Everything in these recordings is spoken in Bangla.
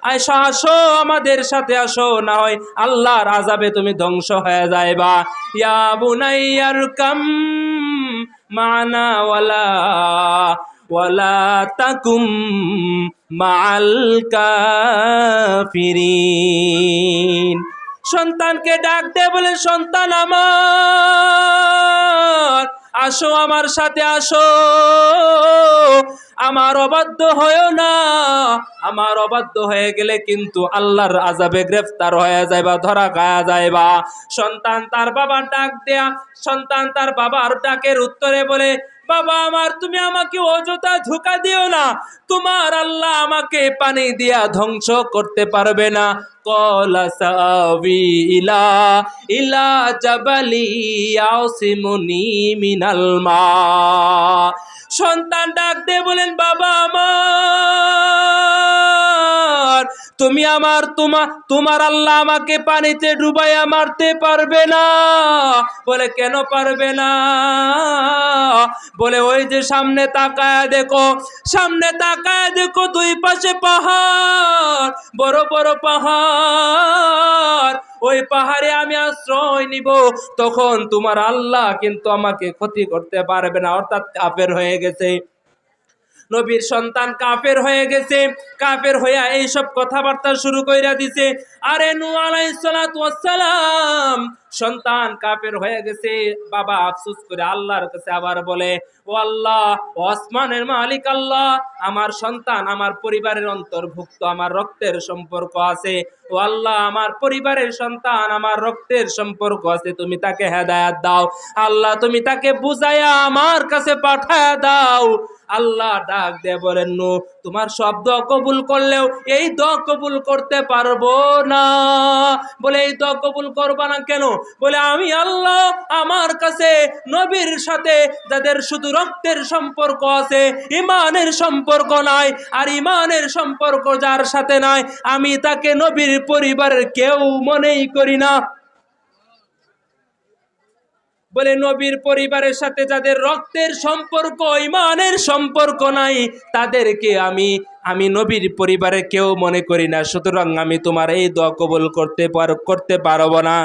আয়সা, আসো, আমাদের সাথে আসো, না হয় আল্লাহর আজাবে তুমি ধ্বংস হয়ে যাইবা। ইয়া বুনাইয়ার কাম মানা ওয়ালা ওয়ালা তাকুম মাল কাফিরিন। সন্তানকে ডাক দে, বলে, সন্তান আমার আসো আমার সাথে আসো। আমার অবাধ্য হয়েও না। আমার অবাধ্য হয়ে গেলে কিন্তু আল্লাহর আজাবে গ্রেফতার হয়ে যাইবা, ধরা খায়া যাইবা। সন্তান তার বাবার ডাক দেয়া, সন্তান তার বাবার ডাকের উত্তরে বলে বাবা আমার, তুমি আমাকে অযথা ধোকা দিও না। তোমার আল্লাহ আমাকে পানি দিয়া ধ্বংস করতে পারবে না। কলা ইলা মা। সন্তান ডাক দে বলেন, বাবা আমার তুমি আমার তোমা, তোমার আল্লাহ আমাকে পানিতে ডুবাইয়া মারতে পারবে না। বলে, কেন পারবে না? বলে, ওই যে সামনে তাকায় দেখো, সামনে তাকায় দেখো দুই পাশে পাহাড়, বড় বড় পাহাড়। ওই পাহাড়ে আমি আশ্রয় নিব, তখন তোমার আল্লাহ কিন্তু আমাকে ক্ষতি করতে পারবে না, অর্থাৎ কাফের হয়ে গেছে। নবীর সন্তান কাফের হয়ে গেছে, কাফের হইয়া এইসব কথাবার্তা শুরু কইরা দিছে। আরে নু আলাইসালাম সন্তান কাফের হয়ে গেছে। বাবা আফসোস করে আল্লাহর কাছে আবার বলে, ও আল্লাহ, ও আসমানের মালিক আল্লাহ, আমার সন্তান আমার পরিবারের অন্তর্ভুক্ত, আমার রক্তের সম্পর্ক আছে। ও আল্লাহ, আমার পরিবারের সন্তান আমার রক্তের সম্পর্ক আছে, তুমি তাকে হেদায়াত দাও। আল্লাহ, তুমি তাকে বুঝাইয়া আমার কাছে পাঠায়া দাও। আল্লাহ ডাক দিয়ে বলেন নু তোমার সব দোয়া কবুল করলেও এই দোয়া কবুল করতে পারব না। বলে, এই দোয়া কবুল করবা না কেন? বলে, আমি আল্লাহ আমার কাছে নবীর সাথে, যাদের শুধু রক্তের সম্পর্ক আছে ইমানের সম্পর্ক নাই, আর ইমানের সম্পর্ক যার সাথে নাই, আমি তাকে নবীর পরিবারের কেউ মনেই করি না। বলে, নবীর পরিবারের সাথে যাদের রক্তের সম্পর্ক, ইমানের সম্পর্ক নাই, তাদেরকে আমি আমি নবীর পরিবারে কেউ মনে করি না। সুতরাং আমি তোমার এই দোয়া কবুল করতে পার, করতে পারব না।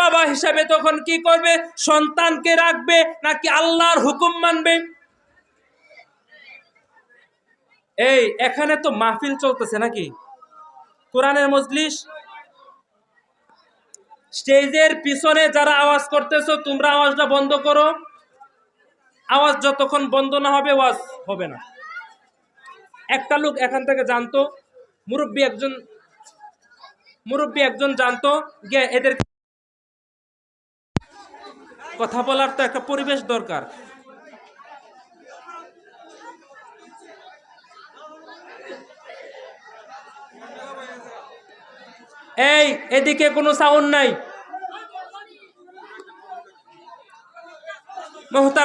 বাবা হিসাবে তখন কি করবে? সন্তানকে রাখবে নাকি আল্লাহর হুকুম মানবে? এই, এখানে তো মাহফিল চলতেছে নাকি? কোরআনের মজলিস? স্টেজের পিছনে যারা আওয়াজ করতেছো, তোমরা আওয়াজটা বন্ধ করো। আওয়াজ যতক্ষণ বন্ধ না হবে আওয়াজ হবে না। একটা লোক এখান থেকে জানতো, মুরব্বী একজন মুরব্বী একজন জানতো গিয়ে এদের কথা বলার তো একটা পরিবেশ দরকার। এই, এদিকে কোনো সাউন্ড নাই।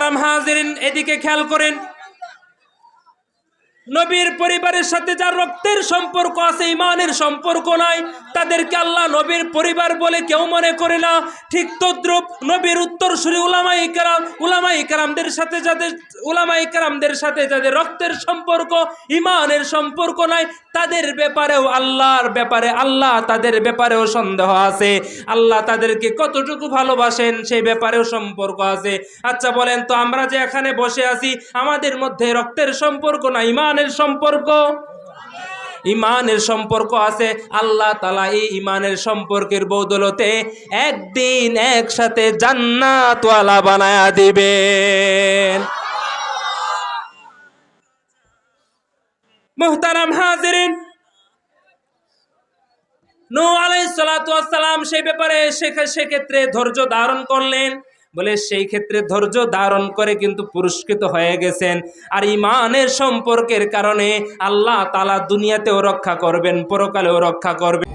মোহতারাম হাজির এদিকে খেয়াল করেন নবীর পরিবারের সাথে যার রক্তের সম্পর্ক আছে ইমানের সম্পর্ক নাই, তাদেরকে আল্লাহ নবীর পরিবার বলে কেউ মনে করে না। ঠিক তদ্রুপ নবীর উত্তরসূরি উলামা ইকরাম উলামা ইকরামদের সাথে যাদের উলামা ইকরামদের সাথে যাদের রক্তের সম্পর্ক ইমানের সম্পর্ক নাই, তাদের ব্যাপারেও আল্লাহর ব্যাপারে, আল্লাহ তাদের ব্যাপারেও সন্দেহ আছে। আল্লাহ তাদেরকে কতটুকু ভালোবাসেন, সেই ব্যাপারেও সম্পর্ক আছে। আচ্ছা বলেন তো, আমরা যে এখানে বসে আছি, আমাদের মধ্যে রক্তের সম্পর্ক না ইমানের সম্পর্ক? ইমানের সম্পর্ক আছে। আল্লাহ তালা এই ইমানের সম্পর্কের বদলতে একদিন একসাথে জান্নাতওয়ালা বানায়া দিবেন। মুহতারাম হাজিরিন সেই ব্যাপারে সেক্ষেত্রে ধৈর্য ধারণ করলেন। বলে সেই ক্ষেত্রে ধৈর্য ধারণ করে কিন্তু পুরস্কৃত হয়ে গেছেন। আর ইমানের সম্পর্কের কারণে আল্লাহ তালা দুনিয়াতেও রক্ষা করবেন, পরকালেও রক্ষা করবেন।